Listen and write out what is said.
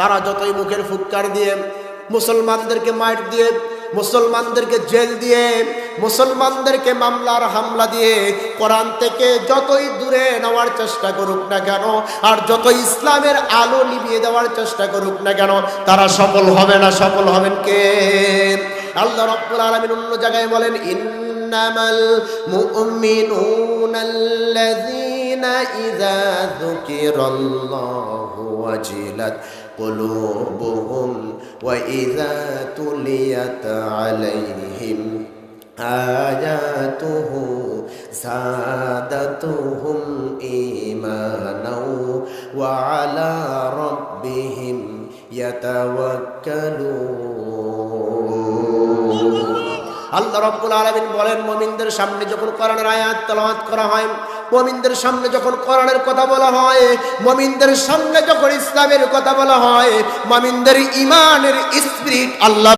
তারা যতই মুখের ফুৎকার দিয়ে মুসলমানদেরকে মার দিয়ে, মুসলমানদেরকে জেল দিয়ে, মুসলমানদেরকে মামলার হামলা দিয়ে কোরআন থেকে যতই দূরে নেওয়ার চেষ্টা করুক না কেন, আর যত ইসলামের আলো নিভিয়ে দেওয়ার চেষ্টা করুক না কেন, তারা সফল হবে না, সফল হবেন কে? আল্লাহ রব্বুল আলামিন অন্য জায়গায় বলেন, ইন্নামাল মুমিনুনাল্লাযীনা ইযা যুকিরাল্লাহু ওয়াজিলাত قلوبهم وإذا تليت عليهم آياته زادتهم إيمانا وعلى ربهم يتوكلون আল্লাহ রব্বুল আলামিন বলেন মুমিনদের সামনে যখন কোরআনের আয়াত তেলাওয়াত করা হয় মুমিনদের সামনে যখন কোরআনের কথা বলা হয়, মমিনদের সামনে যখন ইসলামের কথা বলা হয়, মমিনদের ইমানের স্পিরিট আল্লাহ